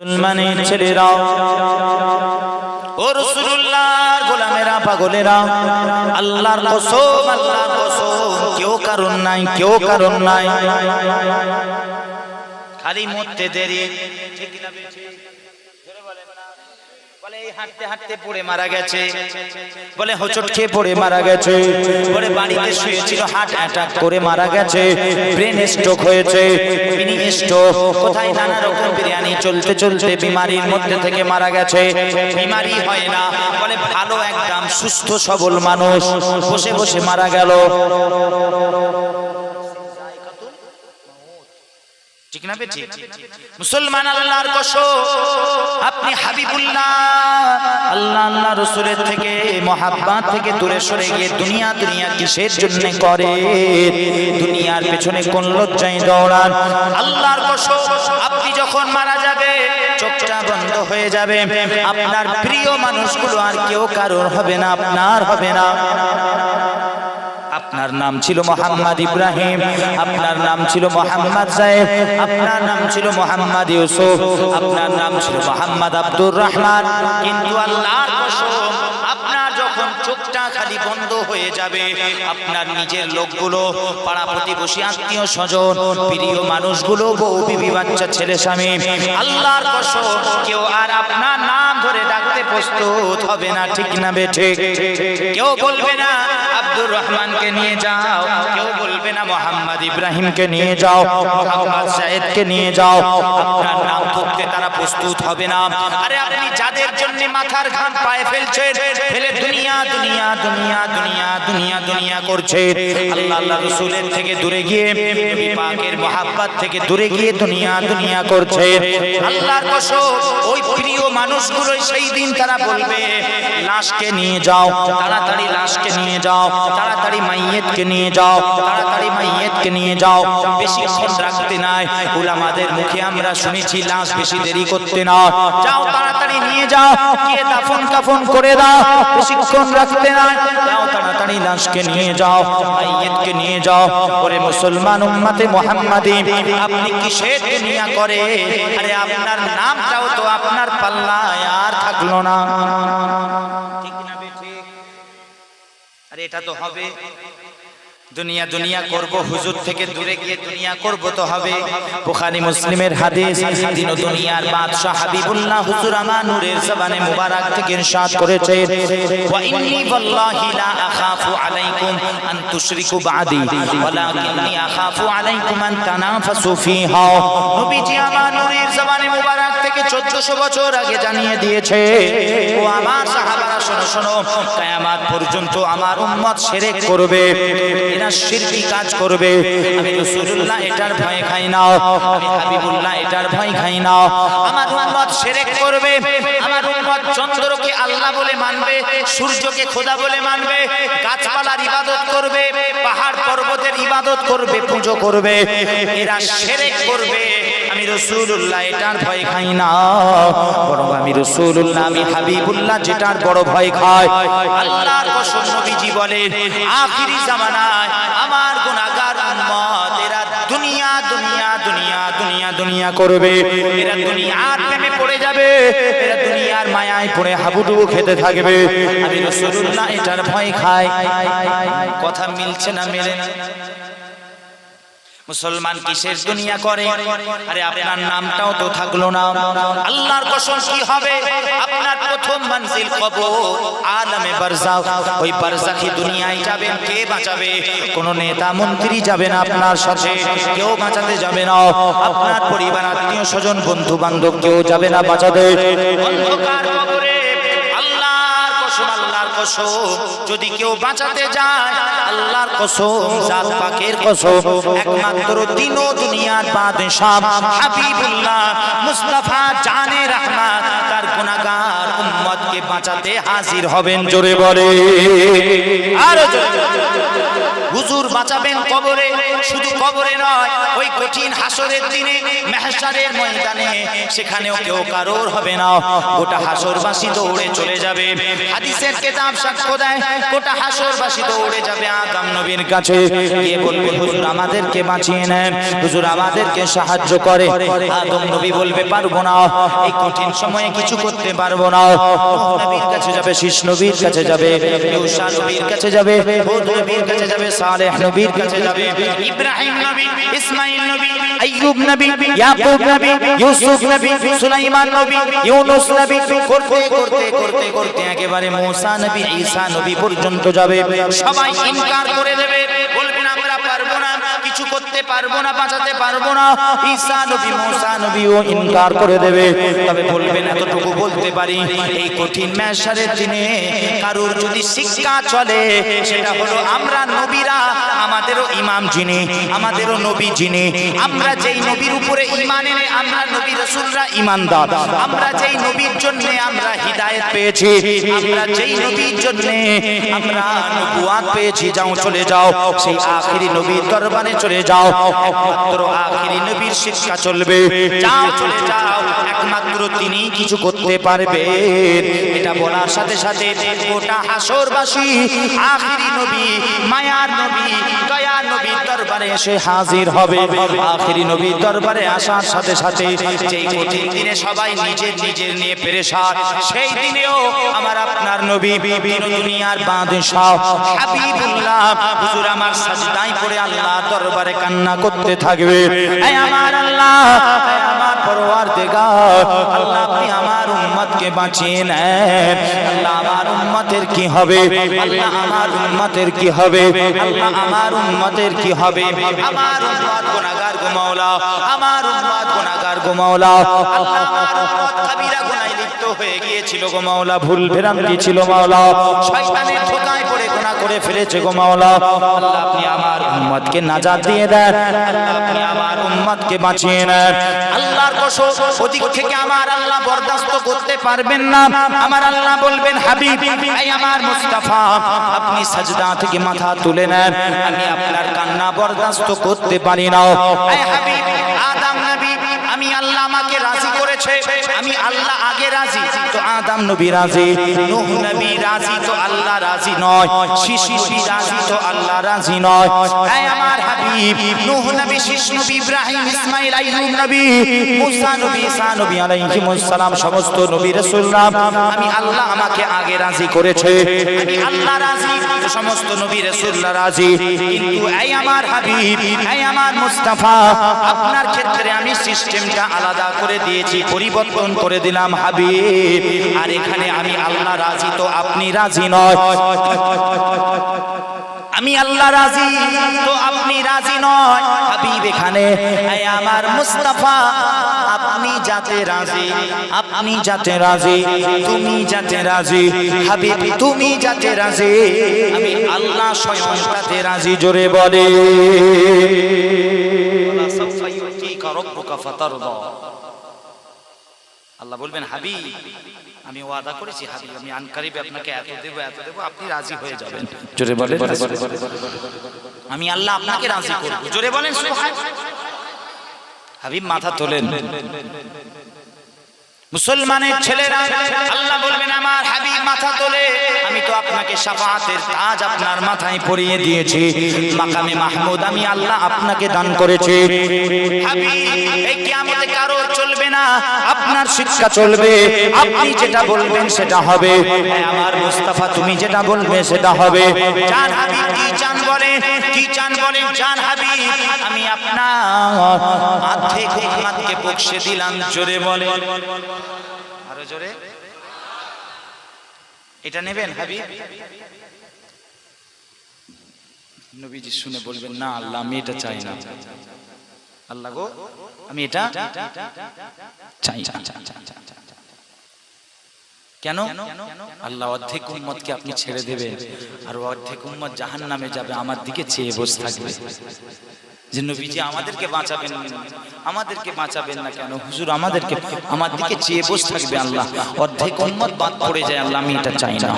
মুসলমানের ছেলেরাও ও রসুল্লাহর গোলামেরা, পাগলেরা, আল্লাহর কসম আল্লাহর কসম, কেউ কারণ নাই, কেউ কারণ নাই। খালি মরতে দেরি, ঠিক বেঠিক? জোরে বলেন না। বলে হাঁটতে হাঁটতে পড়ে মারা গেছে। বলে হোঁচট খেয়ে পড়ে মারা গেছে। বলে বাড়িতে শুয়েছিল হার্ট অ্যাটাক করে মারা গেছে। ব্রেন স্ট্রোক হয়েছে। Mini stroke. কোথায় নানা রকম বিরিয়ানি চলতে চলতে বিমারির মধ্যে থেকে মারা গেছে। বিমারি হয় না। বলে ভালো একদম সুস্থ সবল মানুষ। বসে বসে মারা গেল। ঠিক না বেঠিক? মুসলমান আল্লাহর কসম, আপনি হাবিবুল্লাহ। আল্লাহ আল্লাহ রসুলের থেকে, মহাব্বাত থেকে দূরে সরে গিয়ে দুনিয়া দুনিয়া কিসের জন্য করে? দুনিয়ার পেছনে কোন লজ্জায় দৌড়ান? আল্লাহর কসম, আপনি যখন মারা যাবে, চোখটা বন্ধ হয়ে যাবে। আপনার প্রিয় মানুষগুলো আর কেউ কারোর হবে না, আপনার হবে না। আপনার নাম ছিল মোহাম্মদ ইব্রাহিম, আপনার নাম ছিল মোহাম্মদ সাহেব আপনার নাম ছিল মোহাম্মদ ইউসুফ, আপনার নাম ছিল মোহাম্মদ আব্দুর রহমান। কিন্তু আল্লাহর কসম, আপনার যখন চোখটা খালি বন্ধ হয়ে যাবে, আপনার নিজের লোকগুলো, পাড়া প্রতিবেশী, আত্মীয় স্বজন, প্রিয় মানুষগুলো, বউ, বিবি, বাচ্চা, ছেলে, স্বামী, আল্লাহর কেউ আর আপনার নাম ধরে ডাকতে প্রস্তুত হবে না, ঠিক না বেঠে কেউ বলবে না আব্দুর রহমানকে নিয়ে যাও। কেউ বলবে না মোহাম্মদ ইব্রাহিমকে নিয়ে যাও মোহাম্মদ সাহেদকে নিয়ে যাও আপনার নাম ধরতে তারা প্রস্তুত হবে না। আরে আপনি যাদের জন্য মাথার ঘাম পায়ে ফেলছেন ফেলে দুনিয়া দুনিয়া দুনিয়া দুনিয়া দুনিয়া দুনিয়া করছে। আল্লাহ আল্লাহ রসুলের থেকে দূরে গিয়ে, নবী পাকের মোহাব্বত থেকে দূরে গিয়ে দুনিয়া দুনিয়া করছে। আল্লাহর কসম, ওই প্রিয় মানুষগুলো সেই দিন তারা বলবে, লাশকে নিয়ে যাও, তাড়াতাড়ি লাশকে নিয়ে যাও, তাড়াতাড়ি মাইয়েতকে নিয়ে যাও, তাড়াতাড়ি মাইয়েতকে নিয়ে যাও। বেশিক্ষণ রাখতে নাই। উলামাদের মুখে আমরা শুনেছি, লাশ বেশি দেরি করতে না। যাও, তাড়াতাড়ি নিয়ে যাও। কে দাফন কাফন করে দাও। বেশিক্ষণ রাখতে নাই যাও, তাড়াতাড়ি লাশকে নিয়ে যাও, মাইয়েতকে নিয়ে যাও। ওরে মুসলমান উম্মতে মুহাম্মাদি, আপনি কিসের দুনিয়া করে? আরে আপনার নামটাও তো আপনার পাল্লায় আর থাকল না। ঠিক না বেঠিক আরে এটা তো হবে। দুনিয়া দুনিয়া করব, হুজুর থেকে দূরে গিয়ে দুনিয়া করব তো হবে। বুখারী মুসলিমের হাদিস দিন দুনিয়ার বাদশা হাবিবুল্লাহ হুজুর আমার নূরের জবানে মুবারক থেকে ইরশাদ করেছে। ওয়া ইন্নী ওয়াল্লাহি লা আখাফু আলাইকুম আন তুশরিকু বাদি, ওয়ালাকিন্নী আখাফু আলাইকুম আন তানাফাসু ফিহা। নবীজি আমার নূরের জবানে মুবারক থেকে 1400 বছর আগে জানিয়ে দিয়েছে। ও আমার সাহাবারা, শোনো শোনো, কিয়ামত পর্যন্ত আমার উম্মত শিরক করবে, এরা শিরকি কাজ করবে। আমি রাসূলুল্লাহ এটার ভয় খাই না, আমি হাবিবুল্লাহ এটার ভয় খাই না। আমার উম্মত শিরক করবে, আমার উম্মত চন্দ্রকে আল্লাহ বলে মানবে, সূর্যকে খোদা বলে মানবে, গাছপালার ইবাদত করবে, পাহাড় পর্বতের ইবাদত করবে, পূজো করবে, এরা শিরক করবে। আমি রসুল্লাহ এটার ভয় খাই না। বরং আমি রসুল্লাহ আমি হাবিবুল্লাহ, যেটার বড় ভয় খাই আল্লাহর কসম নবীজি বলেন, আখিরি জামানায় আমার গুনাহগার উম্মত, এরা দুনিয়া দুনিয়া দুনিয়া দুনিয়া দুনিয়া করবে। এরা দুনিয়ার প্রেমে পড়ে যাবে, এরা দুনিয়ার মায়ায় পড়ে হাবুডুবু খেতে থাকবে। আমি রসুল্লাহ এটার ভয় খাই। কথা মিলছে না মেলে না? মুসলমান কিসের দুনিয়া করে? আরে আপনার নামটাও তো থাকল না। আল্লাহর কসম কি হবে? আপনার প্রথম মঞ্জিল কবর আলমে বারজাখ। ওই বারজাখি দুনিয়ায় যাবেন, কে বাঁচাবে? কোন নেতা মন্ত্রী যাবে না আপনার সাথে, কেউ বাঁচাতে যাবে না। আপনার পরিবার, আত্মীয় স্বজন বন্ধু বান্ধব কেউ যাবে না বাঁচাতে। অন্ধকার কবরে যদি কেউ বাঁচাতে যায়, আল্লাহর কসম, জাত একমাত্র দিন ও দুনিয়ার বাদশাহ হাবিবুল্লাহ মুস্তাফা জানে রহমান, তার গুনাহগার উম্মতকে বাঁচাতে হাজির হবেন। জোরে বলে আর হুজুর বাঁচাবেন কবরে, শুধু কবরে নয়, ওই কঠিন হাসরের দিনে মেহসারের ময়দানে, সেখানেও কেউ কারোর হবে না। গোটা হাসরবাসী দৌড়ে চলে যাবে। হাদিসের কেতাব সাক্ষ্য দেয়, গোটা হাসরবাসী দৌড়ে যাবে আদম নবীর কাছে। গিয়ে বলবে, হুজুর, আমাদেরকে বাঁচিয়ে নেন হুজুর, আমাদেরকে সাহায্য করে। আদম নবী বলবে, পারব না। এই কঠিন সময়ে কিছু করতে পারব না। নবীর কাছে যাবে শীষ নবীর কাছে যাবে নবীর কাছে যাবে নবীর কাছে যাবে, সালেহ নবীর কাছে যাবে। ইব্রাহিম নবী ইসমাইল নবী আইয়ুব নবী ইয়াকুব নবী ইউসুফ নবী সুলাইমান নবী ইউনুস নবী করতে করতে করতে করতে একেবারে মুসা নবী ঈসা নবী পর্যন্ত যাবে। সবাই ইনকার করে দেবে না কিছু করতে পারব না, বাঁচাতে পারব না। ঈসা নবী, মুসা নবীও ইনকার করে দেবে। তবে বলবেন, এতটুকু বলতে পারি, এই কঠিন মেশারের দিনে কারোর যদি শিক্ষা চলে, সেটা হলো আমরা নবীরা, আমাদেরও ইমাম যিনি, আমাদেরও নবী যিনি। আমরা যেই নবীর উপরে ইমান এনে আমরা নবী রসুলরা ইমানদার আমরা যেই নবীর জন্য আমরা হিদায়েত পেয়েছি, আমরা যেই নবীর জন্য আমরা নবুয়াত পেয়েছি, যাও চলে যাও। সেই আখিরি নবীর দরবারে চলে যাও। একমাত্র আখিরি নবীর শিক্ষা চলবে। যাও, চলে যাও। একমাত্র তিনি কিছু করতে পারবে। এটা বলার সাথে সাথে গোটা হাসরবাসী, আখিরি নবী, মায়ার নবী, দয়ার নবীর দরবারে এসে হাজির হবে। আখিরি নবীর দরবারে আসার সাথে সাথে যেই কঠিন দিনে সবাই নিজের নিজের নিয়ে পেরেশান, সেই দিনেও আমার আপনার নবী দিন দুনিয়ার বাদশাহ হাবিবুল্লাহ। হুজুর আমার সাজদায় পড়ে আল্লাহ দরবারে কান্না করতে থাকবে। আমার আল্লাহ আমার আমার উম্মতকে বাঁচিয়ে নেন। আমার উম্মতের কি হবে? আল্লাহ আমার উম্মতের কি হবে? আল্লাহ আমার উম্মতের কি হবে? আমার উম্মত গুনাহগার গো আমার উম্মত গুনাহগার গো কবিরা হয়ে গিয়েছিল গো মাওলা, ভুল ভ্রান্তি ছিল মাওলা। শয়তানের ঠোকায় পড়ে গুনাহ করে ফেলেছে গো মাওলা। আল্লাহ আপনি আমার উম্মতকে নাজাত দিয়ে দেন। আল্লাহ আপনি আমার উম্মতকে বাঁচিয়ে নেন। আল্লাহর কসম, ওদিক থেকে আমার আল্লাহ বরদাস্ত করতে পারবেন না। আমার আল্লাহ বলবেন, হাবিব এই আমার মুস্তাফা, আপনি সাজদা থেকে মাথা তুলে নেন। আমি আপনার কান্না বরদাস্ত করতে পারি না। এই হাবিব, আদম নবী, আমি আল্লাহ আমাকে রাজি করেছে। আমি আল্লাহ নবী রাজি নূহ নবী রাজি তো আল্লাহ রাজি নয় নবী রাজি তো আল্লাহ রাজি নয়। এই আমার হাবিব নূহ নবী শীষ নবী ইব্রাহিম ইসমাইল আইয়ুব নবী মুসা নবী ঈসা নবী আলাইহিমুস সালাম সমস্ত নবী রাসূলরা আমি আল্লাহ আমাকে আগে রাজি করেছে। আমি আল্লাহ রাজি সমস্ত নবী রাসূলরা রাজি। কিন্তু এই আমার হাবিব এই আমার মুস্তাফা আপনার ক্ষেত্রে আমি সিস্টেমটা আলাদা করে দিয়েছি পরিবর্তন করে দিলাম হাবিব। আর এখানে আমি আল্লাহ রাজি তো আপনি রাজি নয়। আমি আল্লাহ রাজি তো আপনি রাজি নয়। হাবিব এখানে আমার মুস্তাফা আপনি যাতে রাজি আপনি যাতে রাজি তুমি যাতে রাজি হাবিব তুমি যাতে রাজি আমি আল্লাহ স্বয়ং তাতে রাজি জোরে বলে। আল্লাহ বলবেন হাবি আমি ওয়াদা করেছি হাবিব আমি আনকারিবে আপনাকে এত দেব এত দেব আপনি রাজি হয়ে যাবেন। জোরে বলেন। আমি আল্লাহ আপনাকে রাজি করব। জোরে বলেন সুবহান। হাবিব মাথা তোলেন। মুসলমানের ছেলেরা আল্লাহ বলবেন আমার হাবিব মাথা তোলে। আমি তো আপনাকে শাফাআতের তাজ আপনার মাথায় পরিয়ে দিয়েছি। মাকামে মাহমুদ আমি আল্লাহ আপনাকে দান করেছি। হাবিব এই না আপনার শিক্ষা চলবে আপনি যেটা বলবেন সেটা হবে। হ্যাঁ, আমার মুস্তাফা তুমি যেটা বলবে সেটা হবে। জান কি চান বলে? কি চান বলে? জান হাবিব আমি আপনার বকশে দিলাম জোরে বলে। আরও জোরে। এটা নেবেন হাবিব? নবীজি শুনে বলবেন না আল্লাহ আমি এটা চাই না। আল্লাহ গো, আমি এটা চাই। কেন? আল্লাহ অর্ধেক উম্মতকে আপনি ছেড়ে দেবেন, আর অর্ধেক উম্মত জাহান নামে যাবে, আমার দিকে চেয়ে বসে থাকবে। যে নবীজি আমাদেরকে বাঁচাবেন আমাদেরকে বাঁচাবেন না কেন? হুজুর আমাদেরকে, আমার দিকে চেয়ে বসে থাকবে আল্লাহ। অর্ধেক উম্মত বাদ পড়ে যায়, আল্লাহ, আমি এটা চাই না।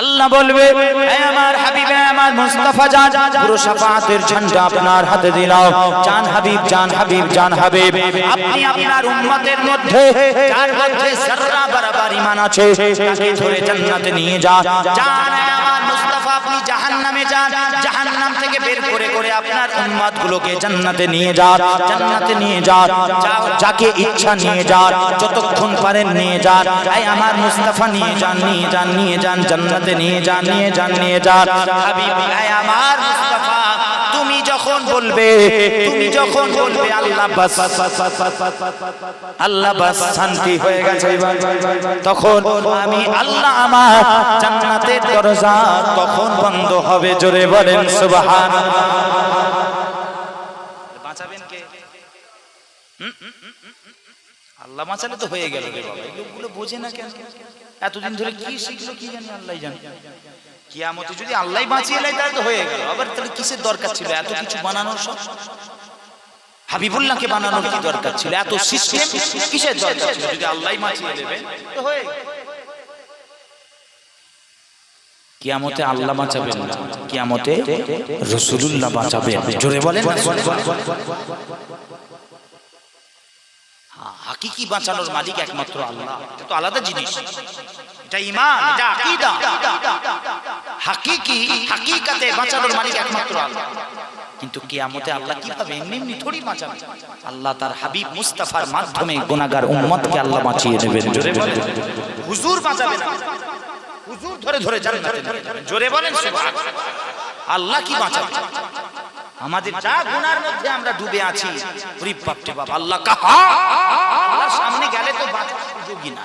আল্লাহ বলবে আমার হাবিবে, আমার মুস্তাফা জান পুরো শাফাতের ঝান্ডা আপনার হাতে দিলাম জান হাবিব জান হাবিব জান হাবিব। আপনি আপনার উম্মতের মধ্যে যার মধ্যে সাররা বরাবর ঈমান আছে, তাকে ধরে জান্নাতে নিয়ে যান জান আমার মুস্তাফা, আপনি জাহান্নামে যান। করে আপনার উম্মতগুলোকে জান্নাতে নিয়ে যান জান্নাতে নিয়ে যান যাকে ইচ্ছা নিয়ে যান যতক্ষণ পারেন নিয়ে যান তাই আমার মুস্তাফা নিয়ে যান নিয়ে যান নিয়ে যান জান্নাতে নিয়ে যান নিয়ে যান নিয়ে যান আমার মুস্তাফা যখন বলবে, তুমি যখন বলবে, আল্লাহ বাস আল্লাহ বাস, শান্তি হয়ে গেছে। তখন আমি আল্লাহ আমার জান্নাতের দরজা তখন বন্ধ হবে, জোরে বলেন সুবহান বাঁচাবেন কে? আল্লাহ বাঁচালে তো হয়ে গেল রে বাবা লোকগুলো বোঝে না কেন? এতদিন ধরে কি শিখলো কি জানি আল্লাহ জানে। কিয়ামতে যদি আল্লাহ বাঁচিয়ে নেয় তাহলে তো হয়ে গেল। আবার তাহলে কিসের দরকার ছিল? এত কিছু সব? হাবিবুল্লাহকে বানানোর কি দরকার ছিল? এত সিস্টেম কিসের দরকার ছিল? যদি আল্লাহ বাঁচিয়ে দেবে, তো হয়ে কিয়ামতে আল্লাহ বাঁচাবেন না। কিয়ামতে রসুলুল্লাহ জোরে বলেন হাকিকি বাঁচানোর মালিক একমাত্র আল্লাহ। এটা তো আলাদা জিনিস। এটা ইমান এটা আকীদা। হাকিকি হাকিকাতে বাঁচানোর মালিক একমাত্র আল্লাহ। কিন্তু কিয়ামতে আল্লাহ কীভাবে এমনি এমনি থোড়ি বাঁচাবে? আল্লাহ তার হাবিব মুস্তাফার মাধ্যমে গুনাহগার উম্মতকে আল্লাহ বাঁচিয়ে দেবেন জোরে বলেন। হুজুর বাঁচাবে না। হুজুর ধরে ধরে জান্নাতে। জোরে বলেন সুবহান আল্লাহ কি বাঁচাবে? আমাদের যা গুনার মধ্যে আমরা ডুবে আছি বাপ আল্লাহ কাহা? আল্লাহর সামনে গেলে তো বাঁচার সুযোগই না।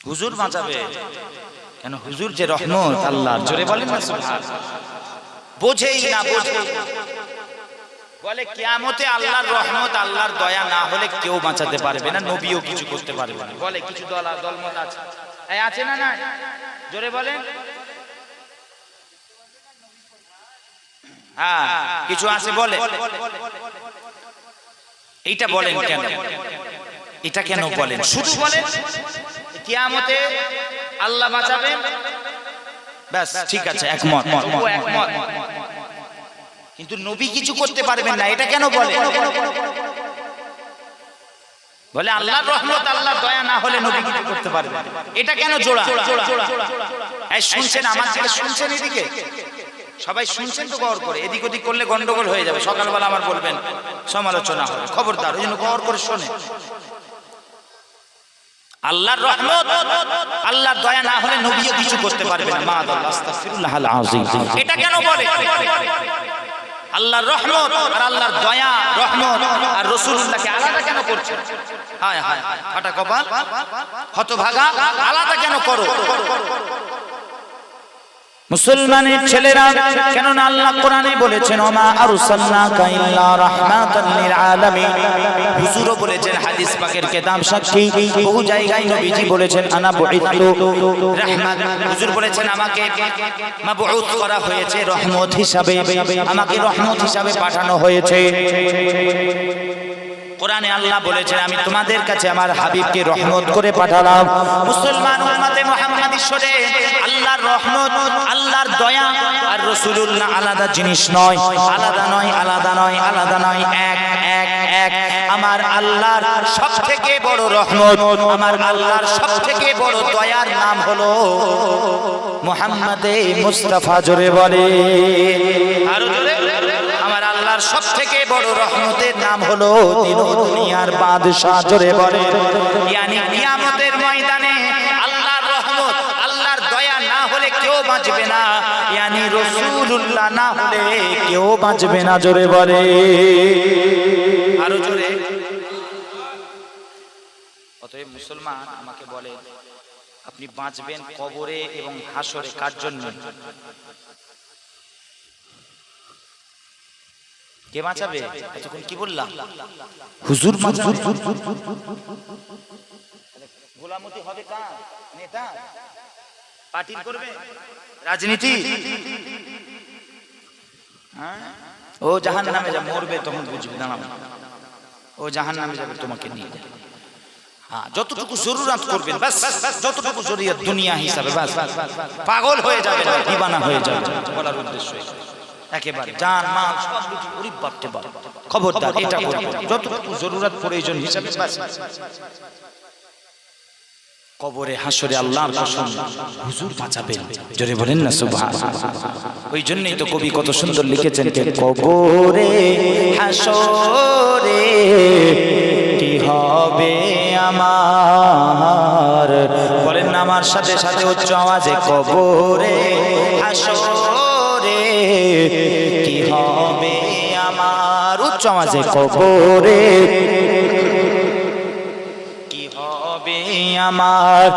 হুজুর বাঁচাবে। কেন হুজুর যে রহমত আল্লাহ জোরে বলেন না সুবহান বোঝেই না বোঝে বলে কিয়ামতে আল্লাহর রহমত আল্লাহর দয়া না হলে কেউ বাঁচাতে পারবে না নবীও কিছু করতে পারবে না। বলে কিছু দল দলমত আছে? আছে না? না জোরে বলেন। হ্যাঁ কিছু আছে বলে। এইটা বলেন কেন? এটা কেন বলেন? শুধু বলেন কিয়ামতে আল্লাহ বাঁচাবেন? ব্যাস ঠিক আছে একমত। একমত কিন্তু নবী কিছু করতে পারবেন না এটা কেন বলে? বলে আল্লাহর রহমত আল্লাহর দয়া না হলে নবী কিছু করতে পারবে এটা কেন জোড়া? এই শুনছেন আমার থেকে শুনছেন এদিকে? সবাই শুনছেন তো গৌর করে, এদিক ওদিক করলে গন্ডগোল হয়ে যাবে, সকালবেলা আমার বলবেন, সমালোচনা হবে, খবরদার, ওই জন্য গৌর করে শোনে। আল্লাহর রহমত, আল্লাহর দয়া না হলে নবীও কিছু করতে পারবে না। মা আস্তাগফিরুল্লাহ এটা কেন বলে? আল্লাহর রহমত আর আল্লাহর দয়া, রহমত আর রাসূলুল্লাহকে আলাদা কেন করছে হায় হায়, ফাটা কপাল, হতভাগা, আলাদা কেন করো? মুসলমানের ছেলেরা, কেননা আল্লাহ কোরআনে বলেছেন, ওমা আরসালনাকা ইল্লা রাহমাতাল লিল আলামিন। হুজুরও বলেছেন, হাদিস পাকের কিতাব সাক্ষী। বহু জায়গায় নবীজি বলেছেন, আনা বুইতু রাহমাত হুজুর বলেছেন, আমাকে মাবউত করা হয়েছে রহমত হিসাবে। আমাকে রহমত হিসাবে পাঠানো হয়েছে। কোরআনে আল্লাহ বলেছেন, আমি তোমাদের কাছে আমার হাবিবকে রহমত করে পাঠালাম। মুসলমান উম্মতে মুহাম্মাদি শোনে, আল্লাহর রহমত, আল্লাহর দয়া আর রাসূলুল্লাহ আলাদা জিনিস নয়, আলাদা নয় আলাদা নয় আলাদা নয়, এক এক এক। আমার আল্লাহর সবথেকে বড় রহমত, আমার আল্লাহর সবথেকে বড় দয়ার নাম হলো মুহাম্মাদে মুস্তাফা জোরে বলে। আরও জোরে? আল্লাহর সব থেকে বড় রহমতের নাম হলো দিন দুনিয়ার বাদশাহ জোরে বলে ইয়ানি কিয়ামতের ময়দানে আল্লাহর রহমত, আল্লাহর দয়া না হলে কেউ বাঁচবে না। ইয়ানি রাসূলুল্লাহ না হলে কেউ বাঁচবে না, জোরে বলে। আরও জোরে। অতএব মুসলমান আমাকে বলে, আপনি বাঁচবেন কবরে এবং হাসরে কার জন্য? কে বাঁচাবে? এতক্ষণ কি বললাম? হুজুর গোলামতি হবে কার? নেতা? পার্টির করবে? রাজনীতি? হ্যাঁ? ও জাহান নামে যা মরবে তখন বুঝবে দাঁড়াও। ও জাহান নামে যাবে তোমাকে নিয়ে যাবে। হ্যাঁ যতটুকু জরুরাত করবেন বাস যতটুকু জরুরিয়াত দুনিয়া হিসাবে বাস পাগল হয়ে যাবে দিবানা হয়ে যাবে বলার উদ্দেশ্য। একেবারে মাল সব ওরে বাপরে বাপ। খবরদার এটা করবেন যতটুকু জরুরত প্রয়োজন হিসাবে কবরে হাসরে আল্লাহর কসম হুজুর বাঁচাবেন। জোরে বলেন না সুবহান। ওই জন্যই তো কবি কত সুন্দর লিখেছেন কে কবরে হাসরে কি হবে আমার? বলেন না আমার সাথে সাথে উচ্চ আওয়াজে কবরে হাসরে কি হবে আমার উচ্চ আওয়াজে কবরে? কি হবে আমার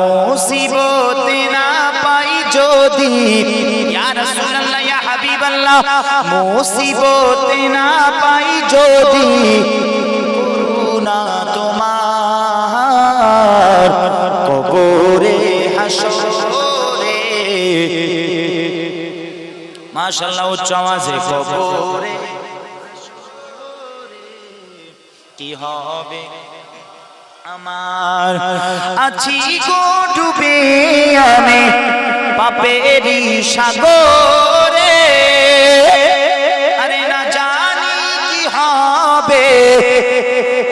মুসিবত না পাই যদি? ইয়া রাসূলুল্লাহ ইয়া হাবিবাল্লাহ মুসিবত না পাই যদি? করুণা তোমার কবরে হাসরে মাশাআল্লাহ, উচ্চ আওয়াজে কবরে কি হবে? আমার আছি গো ডুবে আমি পাপেরি সাগরে। আরে না জানি কি হবে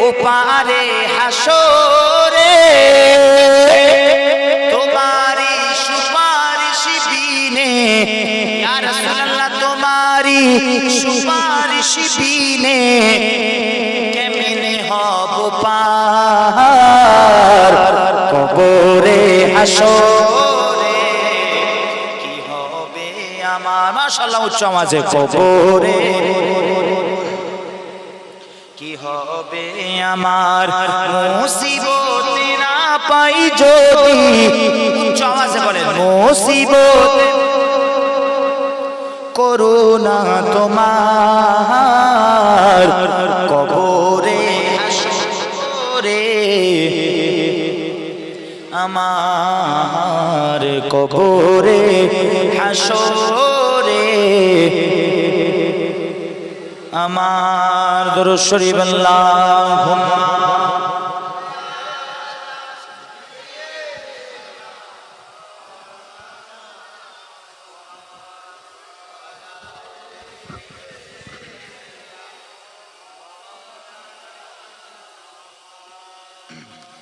ও পারে হাসরে। তোমারি সুপারিশ বিনে ইয়া তোমারি সুপারিশ বিনে কেমনে হব পার কবরে হাসরে কি হবে আমার? মাশাআল্লাহ, উচ্চ আওয়াজে কবরে। কি হবে আমার? মুসিবত না পাই যদি। উচ্চ আওয়াজে বলেন, মুসিবত করুণা তোমার কবরে হাসরে আমার কবরে হাসরে আমার দরুদ শরীফ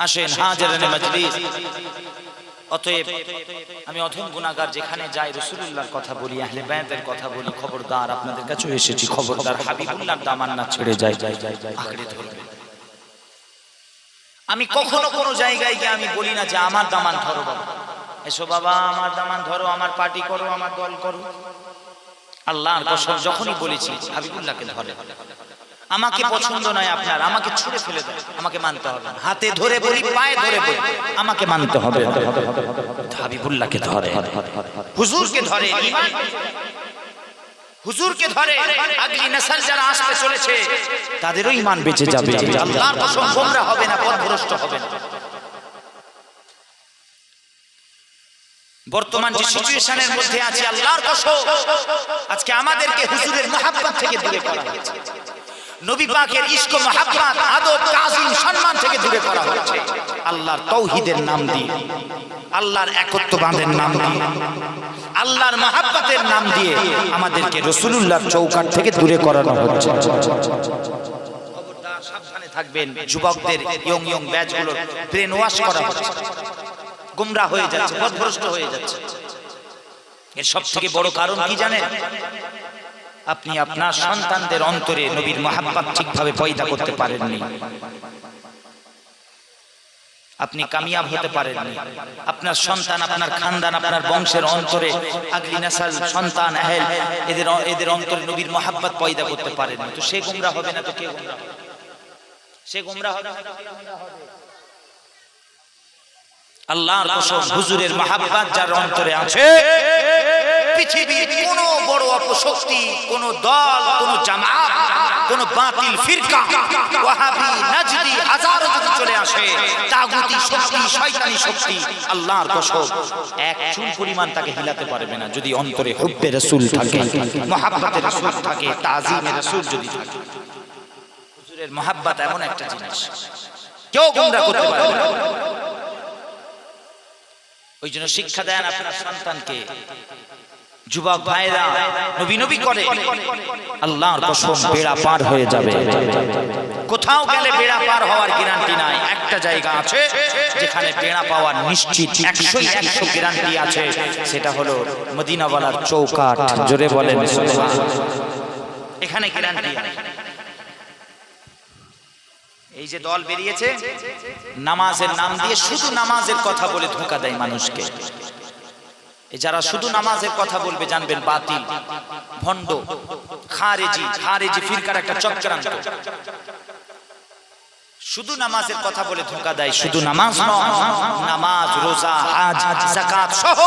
আসেন হাজারানে মজলিস। অতএব আমি অথম গুনাহগার যেখানে যাই রসুলুল্লাহর কথা বলি আহলে বায়াতের কথা বলি খবরদার আপনাদের কাছে এসেছি খবরদার হাবিবুল্লাহর দামান না ছেড়ে যাই যাই যাই যাই আঁকড়ে ধরবেন আমি কখনো কোনো জায়গায় গিয়ে আমি বলি না যে আমার দামান ধরো বাবা। এসো বাবা আমার দামান ধরো আমার পার্টি করো আমার দল করো। আল্লাহর কসম যখনই বলেছি হাবিবুল্লাহকে ধরে। আমাকে পছন্দ নয় আপনার আমাকে ছুড়ে ফেলে দেয় আমাকে মানতে হবে হাতে ধরে বলি পায়ে ধরে বলি। আমাকে মানতে হবে। হাবিবুল্লাহকে ধরে। হুজুরকে ধরে হুজুরকে ধরে। আগলি নসল যারা আসতে চলেছে তাদেরও ইমান বেঁচে যাবে। আল্লাহর কসম গোমরা হবে না পথভ্রষ্ট হবে না। বর্তমান যে সিচুয়েশনের মধ্যে আছে আল্লাহর কসম আজকে আমাদেরকে হুজুরের মহাব্বত থেকে দূরে করা হয়েছে। নবী পাকের ইশক, মহাব্বত, আদব, তাজিম, সম্মান থেকে দূরে করা হচ্ছে। আল্লাহর তৌহিদের নাম দিয়ে, আল্লাহর একত্ববাদের নাম দিয়ে, আল্লাহর মহাব্বতের নাম দিয়ে আমাদেরকে রসুলুল্লাহর চৌকাট থেকে দূরে করানো হচ্ছে। সাবধানে থাকবেন, যুবকদের ইয়ং ইয়ং ব্যাচগুলোর ব্রেন ওয়াশ করা হচ্ছে। গুমরা হয়ে যাচ্ছে পথভ্রষ্ট হয়ে যাচ্ছে। এর সব থেকে বড় কারণ কি জানেন? আপনি আপনার সন্তানদের অন্তরে নবীর মহাব্বত ঠিকভাবে পয়দা করতে পারেননি। আপনি কামিয়াব হতে পারেননি। আপনার সন্তান, আপনার খানদান, আপনার বংশের অন্তরে সন্তান, আহেল, এদের এদের অন্তরে নবীর মহাব্বত পয়দা করতে পারেননি। তো সে গুমরা হবে না তো কে গুমরা সে গুমরা হবে? আল্লাহর কসম, হুজুরের মহাব্বত যার অন্তরে আছে পৃথিবীর কোন বড় অপশক্তি, কোন দল, কোন জামাত, কোন বাতিল ফিরকা, ওয়াহাবি, নাজদি যদি চলে আসে, তাগুতি শক্তি, শয়তানি শক্তি, আল্লাহর কসম, এক চুল পরিমাণ তাকে হিলাতে পারবে না যদি অন্তরে হুব্বে রাসূল থাকে রাসূল থাকে রাসূল যদি থাকে। হুজুরের মহাব্বত এমন একটা জিনিস, কেউ গুমরা করতে পারবে না। ওই জন্য শিক্ষা দেন আপনার সন্তানকে যুবক ভাইরা, নবী নবী করে। আল্লাহর কসম, বেড়া পার হয়ে যাবে। কোথাও গেলে বেড়া পার হওয়ার গ্যারান্টি নাই। একটা জায়গা আছে যেখানে বেড়া পাওয়ার নিশ্চিত একশো একশো গ্যারান্টি আছে। সেটা হলো মদিনাওয়ালার চৌকাঠ। জোরে বলেন এখানে গ্যারান্টি এই যে দল বেরিয়েছে, নামাজের নাম দিয়ে শুধু নামাজের কথা বলে ধোকা দেয় মানুষকে। যারা শুধু নামাজের কথা বলবে জানবেন বাতিল ভণ্ড খারেজি খারেজি ফিরকার একটা চক্রান্ত। শুধু নামাজের কথা বলে ধোকা দেয় শুধু নামাজ নামাজ রোজা হাজ যাকাত সহ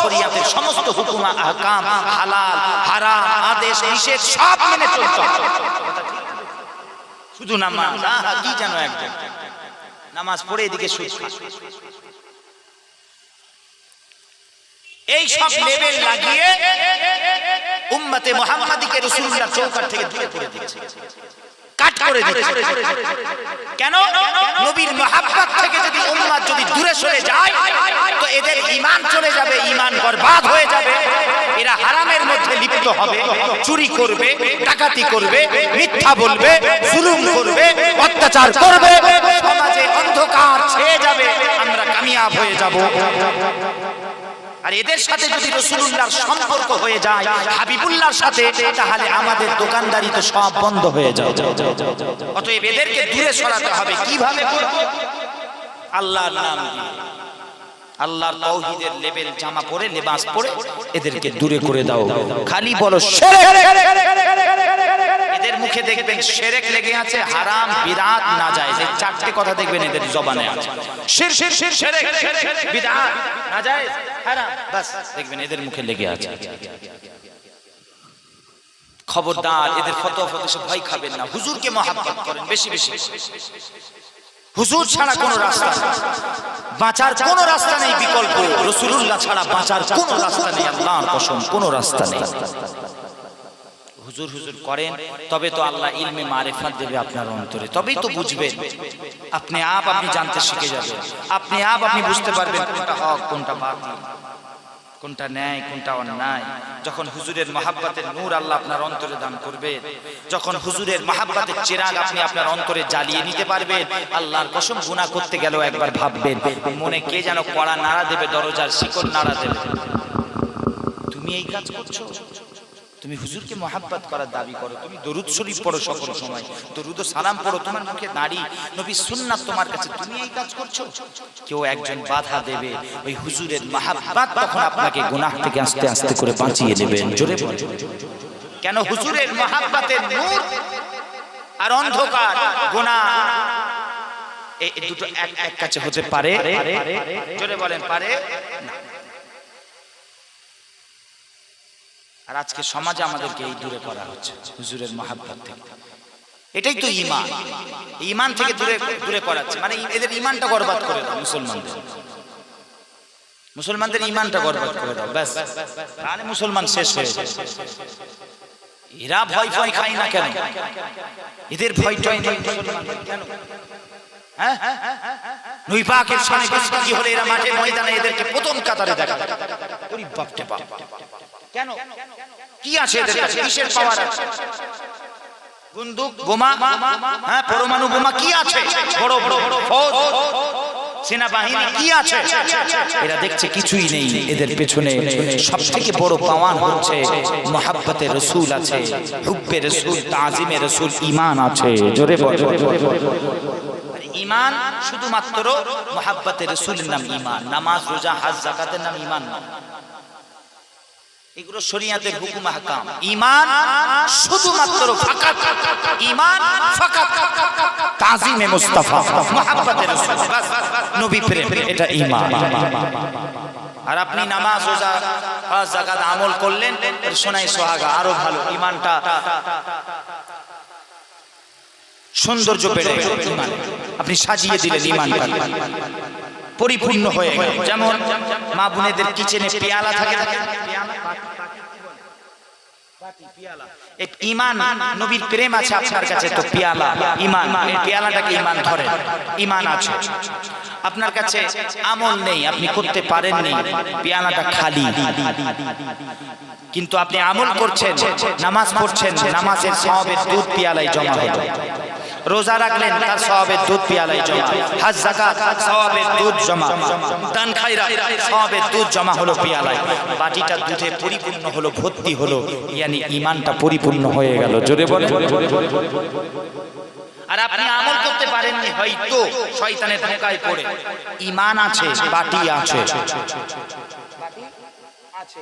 শরীয়তের সমস্ত হুকুম আহকাম হালাল হারাম আদেশ নিষেধ সব মেনে চলতে। শুধু নামাজ কি জানো একজন। নামাজ পড়ে এদিকে সুদ খায়। এই সব লেভেল লাগিয়ে উম্মতে মুহাম্মাদিকে রাসূলুল্লাহ চৌকাট থেকে দূরে করে দিচ্ছে। কাট করে দিচ্ছে। কেন? নবীর মহাব্বত থেকে যদি উম্মাত যদি দূরে সরে যায় তো এদের ঈমান চলে যাবে ঈমান বরবাদ হয়ে যাবে। এরা হারামের মধ্যে লিপ্ত হবে চুরি করবে ডাকাতি করবে মিথ্যা বলবে জুলুম করবে অত্যাচার করবে। সমাজে অন্ধকার ছেয়ে যাবে আমরা কামিয়াব হয়ে যাব। আর এদের সাথে যদি রসুলুল্লাহর সম্পর্ক হয়ে যায়, হাবিবুল্লাহর সাথে, তাহলে আমাদের দোকানদারি তো সব বন্ধ হয়ে যায় অতএব এদেরকে দূরে সরাতে হবে। কীভাবে? আল্লাহ নাম দিয়ে। আল্লাহর তৌহিদের লেভেল জামা পরে লেবাস পরে এদেরকে দূরে করে দাও খালি বলো শিরক। এদের মুখে দেখবেন শেরেক লেগে আছে হারাম বিরাট না যায় এই চারটে কথা দেখবেন এদের জবানে আছে শির শির শির শেরেক বিরাট না যায় হারাম বাস দেখবেন এদের মুখে লেগে আছে খবরদার এদের ফতোয়া ফতোয়া সব ভয় খাবেন না হুজুরকে মহাব্বত করেন বেশি বেশি হুজুর ছাড়া কোনো রাস্তা বাঁচার কোনো রাস্তা নেই বিকল্প। রসুলুল্লাহ ছাড়া বাঁচার কোনো রাস্তা নেই। আল্লাহর কসম কোনো রাস্তা নেই। হুজুর হুজুর করেন তবে তো আল্লাহ ইলমে মারেফাত দেবে আপনার অন্তরে। তবেই তো বুঝবেন। আপনি আপ আপনি জানতে শিখে যাবেন। আপনি আপ আপনি বুঝতে পারবেন কোনটা হক কোনটা বাতিল। কোনটা ন্যায়, কোনটা অন্যায়? যখন হুজুরের মহাব্বাতের নূর আল্লাহ আপনার অন্তরে দান করবে, যখন হুজুরের মহাব্বাতের চেরাগ আপনি আপনার অন্তরে জ্বালিয়ে নিতে পারবেন, আল্লাহর কসম গুণা করতে গেলেও একবার ভাববেন, মনে কে যেন কড়া নাড়া দেবে, দরজার শিকড় নাড়া দেবে। তুমি এই কাজ করছ? তুমি হুজুরকে মহাব্বত করার দাবি করো, তুমি দরুদ শরীফ পড়ো সকল সময়, দরুদ ও সালাম পড়ো তোমার মুখে নারী নবী সুন্নাত তোমার কাছে, তুমি এই কাজ করছ? কেউ একজন বাধা দেবে, ওই হুজুরের মহাব্বত তখন আপনাকে গুনাহ থেকে আস্তে আস্তে করে বাঁচিয়ে নেবেন জোরে। কেন হুজুরের মহাব্বতের নূর আর অন্ধকার, গুনাহ? এই দুটো এক এক কাছে হতে পারে? জোরে বলেন, পারে? না। আর আজকে সমাজে আমাদেরকে এই দূরে করা হচ্ছে হুজুরের মহাব্বত থেকে। এটাই তো ইমান ইমান থেকে দূরে দূরে করাচ্ছে। মানে এদের ইমানটা বরবাদ করে দাও মুসলমানদের। মুসলমানদের ইমানটা বরবাদ করে দাও। ব্যাস। তাহলে মুসলমান শেষ হয়ে যাবে। এরা ভয় ভয় খায় না কেন? এদের ভয় টয় নেই। কেন হ্যাঁ? নুই পাকের সামনে হলে এরা মাঠে ময়দানে এদেরকে প্রথম কাতারে দেখা বাপটে বাপ। কেন? কি আছে এদের কাছে? কিসের পাওয়ার আছে? বন্দুক বোমা হ্যাঁ পরমাণু বোমা কি আছে? বড় বড় ফৌজ সেনাবাহিনী কি আছে? এরা দেখছে কিছুই নেই এদের পেছনে। সব থেকে বড় পাওয়ান হচ্ছে মহাব্বতে রসুল আছে হুব্বে রসুল তাজিমে রসুল ইমান আছে। জোরে ইমান শুধুমাত্র মহাব্বতে রসুলের নাম ইমান নামাজ রোজা হাজ জাকাতের নাম ইমান না। এগুলো শরিয়াতের হুকুম হাকাম। ইমান শুধুমাত্র ফাকাত ফাকাত তাজিমে মুস্তাফা। মুহাব্বতে রাসূল। নবী প্রেম এটা আর আপনি নামাজ রোজা পাঁচ জাকাত আমল করলেন সোহাগা আরও ভালো। ইমানটা সৌন্দর্য বেড়ে আপনি সাজিয়ে দিলেন ইমানটা পরিপূর্ণ হয়ে গেল। যেমন মা বোনেদের কিচেনে পেয়ালা থাকে ইমান নবীর প্রেম আছে আপনার কাছে তো পিয়ালা ইমান এই ইমান ধরে ইমান আছে। আপনার কাছে আমল নেই আপনি করতে পারেননি পিয়ালাটা খালি। কিন্তু আপনি আমল করছেন নামাজ পড়ছেন নামাজের সবের দুধ পিয়ালায় জমা হলো। রোজা রাখলেন, তার সবের দুধ পিয়ালায় জমা। হাজ জাকাত সবের দুধ জমা। দান খাইরা সবের দুধ জমা হলো পিয়ালায়। বাটিটা দুধে পরিপূর্ণ হলো, ভর্তি হলো, ইয়ানি ইমানটা পরিপূর্ণ হয়ে গেল। জোরে বলে আর আপনি আমল করতে পারেননি, হয়তো শয়তানের ধোকায় পড়ে। ইমান আছে, বাটি আছে। ইমান আছে।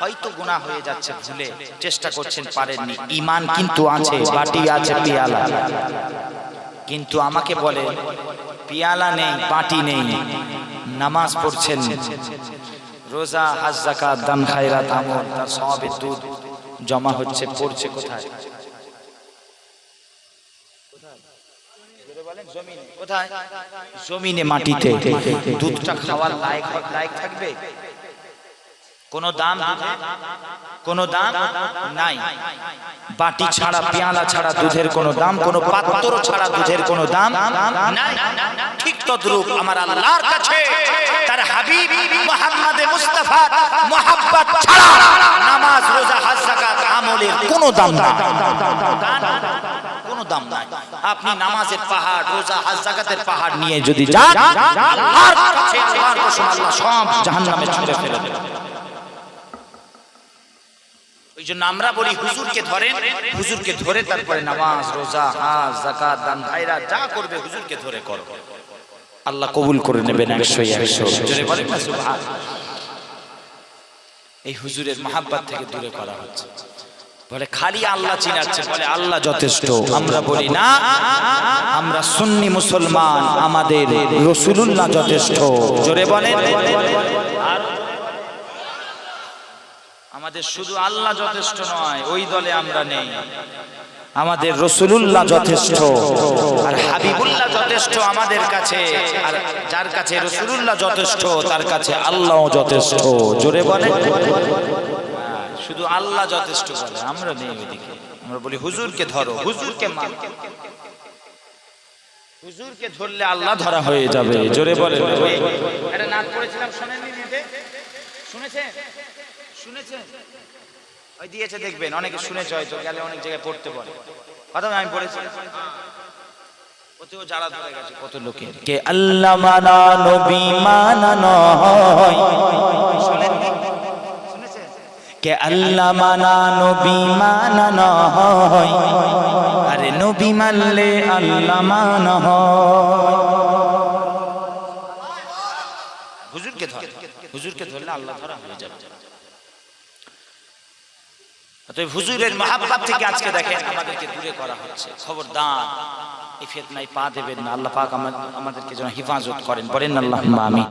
হয়তো গুনাহ হয়ে যাচ্ছে, ভুলে চেষ্টা করছেন, পারেননি। ইমান কিন্তু আছে, বাটি আছে, পিয়ালা। কিন্তু আমাকে বলে, পিয়ালা নেই, বাটি নেই, নামাজ পড়ছেন। রোজা, হাজ, জাকাত, দান, খায়রাত, আমল, তার সবের দুধ জমা হচ্ছে, পড়ছে কোথায়? কোথায়? জমিনে মাটিতে। দুধটা খাওয়ার লায়ক লায়ক থাকবে? কোনো দাম কোনো দাম নাই। বাটি ছাড়া, পেয়ালা ছাড়া দুধের কোনো দাম, কোনো পাত্র ছাড়া দুধের কোনো দাম নাই। ঠিক তদ্রূপ আমার আল্লাহর কাছে তার হাবিব মুহাম্মদ মুস্তাফা মোহাব্বত ছাড়া নামাজ, রোজা, হজ, যাকাত, আমলের কোনো দাম নাই। কোনো দাম নাই। আপনি নামাজের পাহাড়, রোজা, হজ, যাকাতের পাহাড় নিয়ে যদি যান, আল্লাহর কাছে, আল্লাহর কসম আল্লাহ সব জাহান্নামে ছুঁড়ে ফেলে দেবে ওই জন্য আমরা বলি হুজুরকে ধরেন হুজুরকে ধরে তারপরে নামাজ রোজা হাজ জাকাত দান ভাইরা যা করবে হুজুরকে ধরে করো। আল্লাহ কবুল করে নেবেন একশো একশো। জোরে বলেন না সুবহান। এই হুজুরের মহাব্বাত থেকে দূরে করা হচ্ছে। বলে খালি আল্লাহ চিনাচ্ছে বলে আল্লাহ যথেষ্ট। আমরা বলি না আমরা সুন্নি মুসলমান আমাদের রসুলুল্লাহ যথেষ্ট। জোরে বলেন। আমাদের শুধু আল্লাহ যথেষ্ট নয় ওই দলে আমরা নেই। আমাদের রসুলুল্লাহ যথেষ্ট আর হাবিবুল্লাহ যথেষ্ট আমাদের কাছে আর যার কাছে রসুলুল্লাহ যথেষ্ট তার কাছে আল্লাহ যথেষ্ট। জোরে বলে হ্যাঁ, শুধু আল্লাহ যথেষ্ট বলে আমরা নেই ওইদিকে। আমরা বলি হুজুরকে ধরো হুজুরকে হুজুরকে ধরলে আল্লাহ ধরা হয়ে যাবে। জোরে বলে একটা নাচ পড়েছিলাম শোনেননি শুনেছেন? শুনেছেন? ওই দিয়েছে দেখবেন অনেকে শুনেছে হয়তো গেলে অনেক জায়গায় পড়তে পারে। কথা আমি পড়েছি। কত লোকের? কে আল্লাহ মানা নবী মানা নয়? কে আল্লাহ মানা নবী মানা নয়। আরে নবী মানলে আল্লাহ মানা হয়। হুজুরকে ধর। হুজুরকে ধরলে আল্লাহ ধরা হয়ে যাবে। অতএব হুজুরের মহাব্বাত থেকে আজকে দেখেন আমাদেরকে দূরে করা হচ্ছে। খবরদার এই ফেতনায় পা দেবেন না। আল্লাহ পাক আমাদেরকে যেন হিফাজত করেন। বলেন আল্লাহ আমি